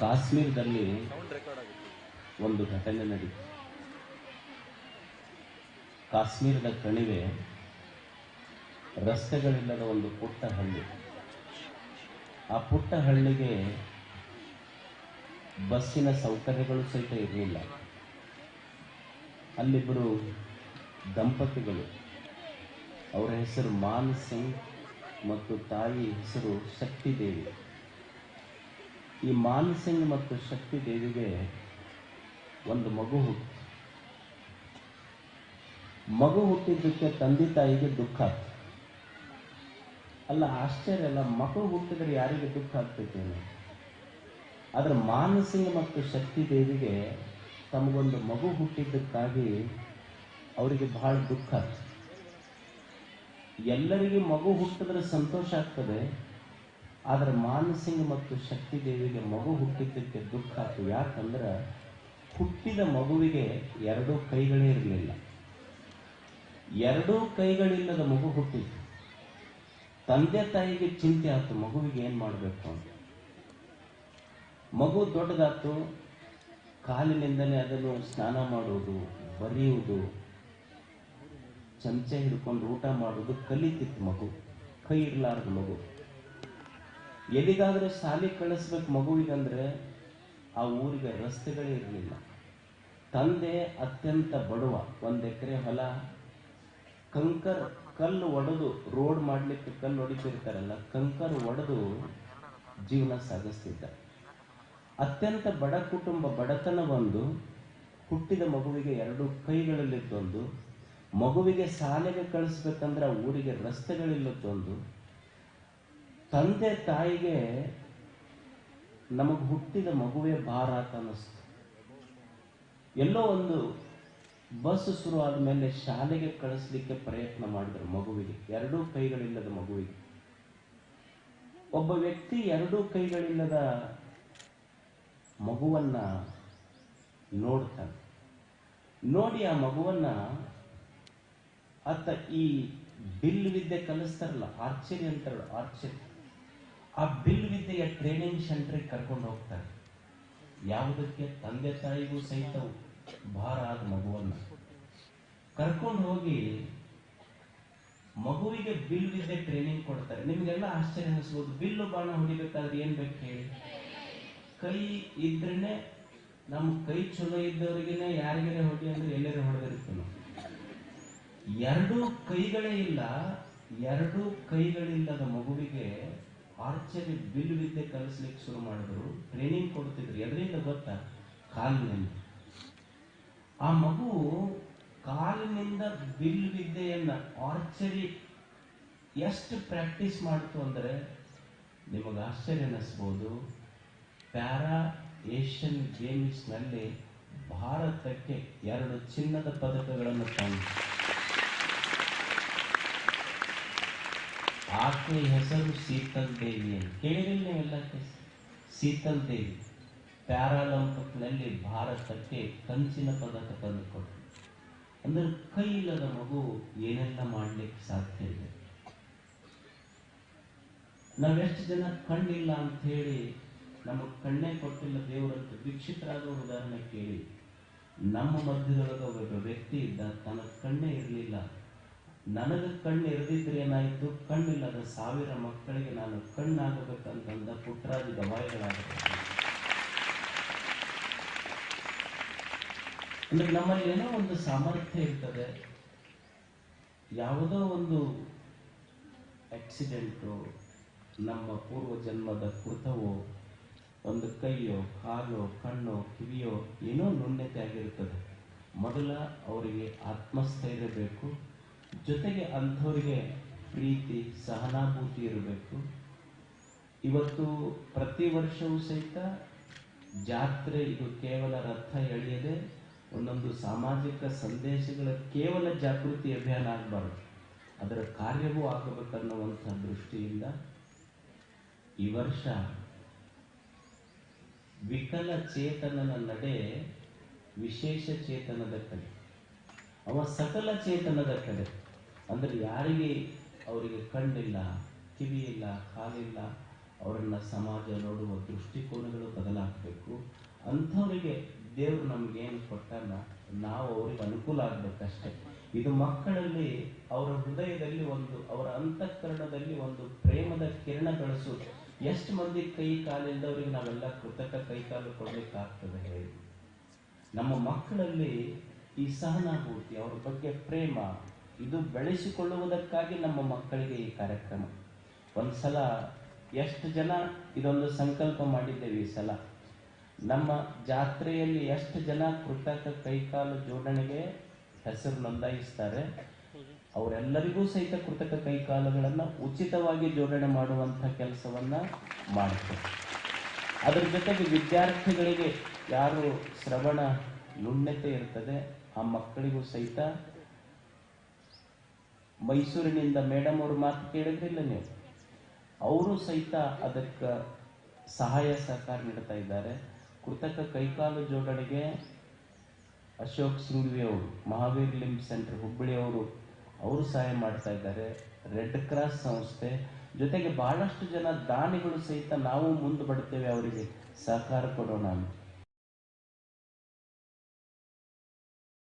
ಕಾಶ್ಮೀರದಲ್ಲಿ ಒಂದು ಘಟನೆ ನಡೀತು. ಕಾಶ್ಮೀರದ ಕಣಿವೆ ರಸ್ತೆಗಳಿಲ್ಲದ ಒಂದು ಪುಟ್ಟ ಹಳ್ಳಿ ಆ ಪುಟ್ಟ ಹಳ್ಳಿಗೆ ಬಸ್ಸಿನ ಸೌಕರ್ಯಗಳು ಸಹಿತ ಇರಲಿಲ್ಲ. ಅಲ್ಲಿಬ್ಬರು ದಂಪತಿಗಳು, ಅವರ ಹೆಸರು ಮಾನ್ ಸಿಂಗ್ ಮತ್ತು ತಾಯಿ ಹೆಸರು ಶಕ್ತಿ ದೇವಿ ಈ ಮಾನಸಿಂಗ್ ಮತ್ತು ಶಕ್ತಿ ದೇವಿಗೆ ಒಂದು ಮಗು ಹುಟ್ಟಿತು ಮಗು ಹುಟ್ಟಿದ್ದಕ್ಕೆ ತಂದೆ ತಾಯಿಗೆ ದುಃಖ ಆಯ್ತು ಅಲ್ಲ, ಆಶ್ಚರ್ಯ ಅಲ್ಲ, ಮಗು ಹುಟ್ಟಿದ್ರೆ ಯಾರಿಗೆ ದುಃಖ ಆಗ್ತೈತೇನು ಆದ್ರೆ ಮಾನಸಿಂಗ್ ಮತ್ತು ಶಕ್ತಿ ದೇವಿಗೆ ತಮಗೊಂದು ಮಗು ಹುಟ್ಟಿದ್ದಕ್ಕಾಗಿ ಅವರಿಗೆ ಬಹಳ ದುಃಖ ಆಯ್ತು ಎಲ್ಲರಿಗೆ ಮಗು ಹುಟ್ಟಿದ್ರೆ ಸಂತೋಷ ಆಗ್ತದೆ. ಆದರೆ ಮಾನಸಿಂಗ್ ಮತ್ತು ಶಕ್ತಿ ದೇವಿಗೆ ಮಗು ಹುಟ್ಟಿದ್ದಕ್ಕೆ ದುಃಖ ಆಯ್ತು. ಯಾಕಂದ್ರೆ ಹುಟ್ಟಿದ ಮಗುವಿಗೆ ಎರಡೂ ಕೈಗಳೇ ಇರಲಿಲ್ಲ. ಎರಡೂ ಕೈಗಳಿಲ್ಲದ ಮಗು ಹುಟ್ಟಿತು ತಂದೆ ತಾಯಿಗೆ ಚಿಂತೆ ಆಯ್ತು. ಮಗುವಿಗೆ ಏನು ಮಾಡಬೇಕು ಅಂತ. ಮಗು ದೊಡ್ಡದಾಯ್ತು. ಕಾಲಿನಿಂದಲೇ ಅದನ್ನು ಸ್ನಾನ ಮಾಡುವುದು, ಬರೆಯುವುದು, ಚಮಚೆ ಹಿಡ್ಕೊಂಡು ಊಟ ಮಾಡುವುದು ಕಲಿತಿತ್ತು ಮಗು. ಕೈ ಇರ್ಲಾರ್ದ ಮಗು. ಎಲ್ಲಿಗಾದ್ರೆ ಶಾಲೆ ಕಳಿಸ್ಬೇಕು ಮಗುವಿಗಂದ್ರೆ ಆ ಊರಿಗೆ ರಸ್ತೆಗಳೇ ಇರಲಿಲ್ಲ. ತಂದೆ ಅತ್ಯಂತ ಬಡವ, ಒಂದು ಎಕರೆ ಹೊಲ, ಕಂಕರ್ ಕಲ್ಲು ಒಡೆದು ರೋಡ್ ಮಾಡ್ಲಿಕ್ಕೆ ಕಲ್ಲು ಹೊಡಿತಿರ್ತಾರಲ್ಲ, ಕಂಕರ್ ಒಡೆದು ಜೀವನ ಸಾಗಿಸ್ತಿದ್ದ. ಅತ್ಯಂತ ಬಡ ಕುಟುಂಬ ಬಡತನ ಬಂದು ಹುಟ್ಟಿದ ಮಗುವಿಗೆ ಎರಡು ಕೈಗಳಲ್ಲಿದ್ದೊಂದು, ಮಗುವಿಗೆ ಶಾಲೆಗೆ ಕಳಿಸ್ಬೇಕಂದ್ರೆ ಆ ಊರಿಗೆ ರಸ್ತೆಗಳಿಲ್ಲದೊಂದು ತಂದೆ ತಾಯಿಗೆ ನಮಗೆ ಹುಟ್ಟಿದ ಮಗುವೇ ಭಾರ ಅಂತ ಅನ್ನಿಸ್ತು. ಎಲ್ಲೋ ಒಂದು ಬಸ್ ಶುರು ಆದಮೇಲೆ ಶಾಲೆಗೆ ಕಳಿಸ್ಲಿಕ್ಕೆ ಪ್ರಯತ್ನ ಮಾಡಿದ್ರು ಮಗುವಿಗೆ. ಎರಡೂ ಕೈಗಳಿಲ್ಲದ ಮಗುವಿಗೆ. ಒಬ್ಬ ವ್ಯಕ್ತಿ ಎರಡೂ ಕೈಗಳಿಲ್ಲದ ಮಗುವನ್ನ ನೋಡ್ತಾನೆ. ನೋಡಿ ಆ ಮಗುವನ್ನ ಆತ ಈ ಬಿಲ್ ವಿದ್ಯೆ ಕಲಿಸ್ತಾರಲ್ಲ, ಆರ್ಚರಿ ಅಂತಾರಲ್ಲ, ಆರ್ಚರಿ. ಆ ಬಿಲ್ ವಿದ್ಯೆಯ ಟ್ರೈನಿಂಗ್ ಸೆಂಟ್ರಿಗೆ ಕರ್ಕೊಂಡು ಹೋಗ್ತಾರೆ. ಯಾವುದಕ್ಕೆ? ತಂದೆ ತಾಯಿಗೂ ಸಹಿತ ಭಾರ ಆದ ಮಗುವನ್ನ. ಕರ್ಕೊಂಡು ಹೋಗಿ ಮಗುವಿಗೆ ಬಿಲ್ ವಿದ್ಯೆ ಟ್ರೈನಿಂಗ್ ಕೊಡ್ತಾರೆ. ನಿಮ್ಗೆಲ್ಲ ಆಶ್ಚರ್ಯ ಅನಿಸ್ಬೋದು. ಬಿಲ್ಲು ಬಾಣ ಹೊಡಿಬೇಕಾದ್ರೆ ಏನ್ ಬೇಕು ಹೇಳಿ? ಕೈ ಇದ್ರೇನೆ ನಮ್ಮ ಕೈ ಚಲೋ ಇದ್ದವರಿಗೆನೆ ಯಾರಿಗೇನೆ ಹೊಡಿ ಅಂದ್ರೆ ಎಲ್ಲರೂ ಹೊಡೆದಿರ್ತೀವಿ ಎರಡೂ ಕೈಗಳೇ ಇಲ್ಲ, ಎರಡೂ ಕೈಗಳಿಲ್ಲದ ಮಗುವಿಗೆ ಆರ್ಚರಿ ಬಿಲ್ ವಿದ್ಯೆ ಕಲಿಸ್ಲಿಕ್ಕೆ ಶುರು ಮಾಡಿದ್ರು. ಟ್ರೈನಿಂಗ್ ಕೊಡ್ತಿದ್ರು. ಎದರಿಂದ ಗೊತ್ತಾ? ಕಾಲಿನಿಂದ. ಆ ಮಗು ಕಾಲಿನಿಂದ ಬಿಲ್ ವಿದ್ಯೆಯನ್ನ ಆರ್ಚರಿ ಎಷ್ಟು ಪ್ರಾಕ್ಟೀಸ್ ಮಾಡ್ತು ಅಂದ್ರೆ ನಿಮಗೆ ಆಶ್ಚರ್ಯ ಅನ್ನಿಸ್ಬೋದು ಪ್ಯಾರಾ ಏಷ್ಯನ್ ಗೇಮ್ಸ್ನಲ್ಲಿ ಭಾರತಕ್ಕೆ ಎರಡು ಚಿನ್ನದ ಪದಕಗಳನ್ನು ತಂದು ಆಕೆ ಹೆಸರು ಶೀತಲ್ ದೇವಿ ಅಂತ ಕೇಳಿರಲಿಲ್ಲ ನೀವೆಲ್ಲ ಶೀತಲ್ ದೇವಿ ಪ್ಯಾರಾಲಂಪಿಕ್ನಲ್ಲಿ ಭಾರತಕ್ಕೆ ಕಂಚಿನ ಪದಕ ತಂದುಕೊಟ್ಟರು ಅಂದ್ರೆ ಕೈ ಇಲ್ಲದ ಮಗು ಏನೆಲ್ಲ ಮಾಡ್ಲಿಕ್ಕೆ ಸಾಧ್ಯ ಇದೆ? ನಾವೆಷ್ಟು ಜನ ಕಣ್ಣಿಲ್ಲ ಅಂತ ಹೇಳಿ, ನಮಗೆ ಕಣ್ಣೇ ಕೊಟ್ಟಿಲ್ಲ ದೇವರಂತ ದೀಕ್ಷಿತರಾದ ಉದಾಹರಣೆ ಕೇಳಿ. ನಮ್ಮ ಮಧ್ಯದೊಳಗೆ ಒಬ್ಬ ವ್ಯಕ್ತಿ ಇದ್ದ, ತನ್ನ ಕಣ್ಣೇ ಇರಲಿಲ್ಲ. ನನಗೆ ಕಣ್ಣು ಇರದಿದ್ರೆ ಏನಾಯಿತು? ಕಣ್ಣಿಲ್ಲದ ಸಾವಿರ ಮಕ್ಕಳಿಗೆ ನಾನು ಕಣ್ಣಾಗಬೇಕಂತಂದ ಪುಟ್ಟರಾಜ ಗವಾಯಿಗಳಾಗಬೇಕು ಅಂದ್ರೆ ನಮ್ಮಲ್ಲಿ ಏನೋ ಒಂದು ಸಾಮರ್ಥ್ಯ ಇರ್ತದೆ. ಯಾವುದೋ ಒಂದು ಆಕ್ಸಿಡೆಂಟು, ನಮ್ಮ ಪೂರ್ವ ಜನ್ಮದ ಕೃತವೋ, ಒಂದು ಕೈಯೋ, ಕಾಲೋ, ಕಣ್ಣೋ, ಕಿವಿಯೋ, ಏನೋ ನ್ಯೂನ್ಯತೆ ಆಗಿರುತ್ತದೆ ಮೊದಲ ಅವರಿಗೆ ಆತ್ಮಸ್ಥೈರ್ಯ ಬೇಕು. ಜೊತೆಗೆ ಅಂಥವರಿಗೆ ಪ್ರೀತಿ, ಸಹನಾಭೂತಿ ಇರಬೇಕು. ಇವತ್ತು ಪ್ರತಿ ವರ್ಷವೂ ಸಹಿತ ಜಾತ್ರೆ, ಇದು ಕೇವಲ ರಥ ಎಳೆಯದೆ ಒಂದೊಂದು ಸಾಮಾಜಿಕ ಸಂದೇಶಗಳ ಕೇವಲ ಜಾಗೃತಿ ಅಭಿಯಾನ ಆಗಬಾರದು. ಅದರ ಕಾರ್ಯವೂ ಆಗಬೇಕನ್ನುವಂಥ ದೃಷ್ಟಿಯಿಂದ ಈ ವರ್ಷ ವಿಕಲ ಚೇತನನ ನಡೆ ವಿಶೇಷ ಚೇತನದ ಕಡೆ. ಅವ ಸಕಲ ಚೇತನದ ಕಡೆ. ಅಂದ್ರೆ ಯಾರಿಗೆ ಅವರಿಗೆ ಕಣ್ಣಿಲ್ಲ ಕಿವಿ ಇಲ್ಲ ಕಾಲಿಲ್ಲ, ಅವರನ್ನ ಸಮಾಜ ನೋಡುವ ದೃಷ್ಟಿಕೋನಗಳು ಬದಲಾಗಬೇಕು. ಅಂಥವರಿಗೆ ದೇವರು ನಮ್ಗೇನು ಕೊಟ್ಟಲ್ಲ, ನಾವು ಅವ್ರಿಗೆ ಅನುಕೂಲ ಆಗ್ಬೇಕಷ್ಟೇ. ಇದು ಮಕ್ಕಳಲ್ಲಿ ಅವರ ಹೃದಯದಲ್ಲಿ ಒಂದು, ಅವರ ಅಂತಃಕರಣದಲ್ಲಿ ಒಂದು ಪ್ರೇಮದ ಕಿರಣ ಬೆಳೆಸು. ಎಷ್ಟು ಮಂದಿ ಕೈ ಕಾಲಿಲ್ಲದವ್ರಿಗೆ ನಾವೆಲ್ಲ ಕೃತಕ ಕೈ ಕಾಲು ಕೊಡ್ಲಿಕ್ಕೆ ಆಗ್ತದೆ ಹೇಳಿ. ನಮ್ಮ ಮಕ್ಕಳಲ್ಲಿ ಈ ಸಹನಾಭೂತಿ, ಅವ್ರ ಬಗ್ಗೆ ಪ್ರೇಮ ಇದು ಬೆಳೆಸಿಕೊಳ್ಳುವುದಕ್ಕಾಗಿ ನಮ್ಮ ಮಕ್ಕಳಿಗೆ ಈ ಕಾರ್ಯಕ್ರಮ. ಒಂದ್ಸಲ ಎಷ್ಟು ಜನ ಇದೊಂದು ಸಂಕಲ್ಪ ಮಾಡಿದ್ದೇವೆ ಈ ಸಲ. ನಮ್ಮ ಜಾತ್ರೆಯಲ್ಲಿ ಎಷ್ಟು ಜನ ಕೃತಕ ಕೈಕಾಲು ಜೋಡಣೆಗೆ ಹೆಸರು ನೋಂದಾಯಿಸ್ತಾರೆ, ಅವರೆಲ್ಲರಿಗೂ ಸಹಿತ ಕೃತಕ ಕೈಕಾಲುಗಳನ್ನ ಉಚಿತವಾಗಿ ಜೋಡಣೆ ಮಾಡುವಂತ ಕೆಲಸವನ್ನ ಮಾಡ್ತಾರೆ ಅದರ ಜೊತೆಗೆ ವಿದ್ಯಾರ್ಥಿಗಳಿಗೆ ಯಾರು ಶ್ರವಣ ನುಣ್ಯತೆ ಇರ್ತದೆ, ಆ ಮಕ್ಕಳಿಗೂ ಸಹಿತ ಮೈಸೂರಿನಿಂದ ಮೇಡಮ್ ಅವರು ಮಾತು ಕೇಳಿದ್ರಿಲ್ಲ ನೀವು? ಅವರು ಸಹಿತ ಅದಕ್ಕೆ ಸಹಾಯ ಸಹಕಾರ ನೀಡ್ತಾ ಇದ್ದಾರೆ. ಕೃತಕ ಕೈಕಾಲು ಜೋಡಣೆಗೆ ಅಶೋಕ್ ಸಿಂಘ್ವಿ ಅವರು, ಮಹಾವೀರ್ ಲಿಂಬ್ ಸೆಂಟರ್ ಹುಬ್ಬಳ್ಳಿ ಅವರು ಅವರು ಸಹಾಯ ಮಾಡ್ತಾ ಇದ್ದಾರೆ. ರೆಡ್ ಕ್ರಾಸ್ ಸಂಸ್ಥೆ. ಜೊತೆಗೆ ಬಹಳಷ್ಟು ಜನ ದಾನಿಗಳು ಸಹಿತ ನಾವು ಮುಂದೆ ಬಡ್ತೇವೆ ಅವರಿಗೆ ಸಹಕಾರ ಕೊಡೋಣ ಅಂತ.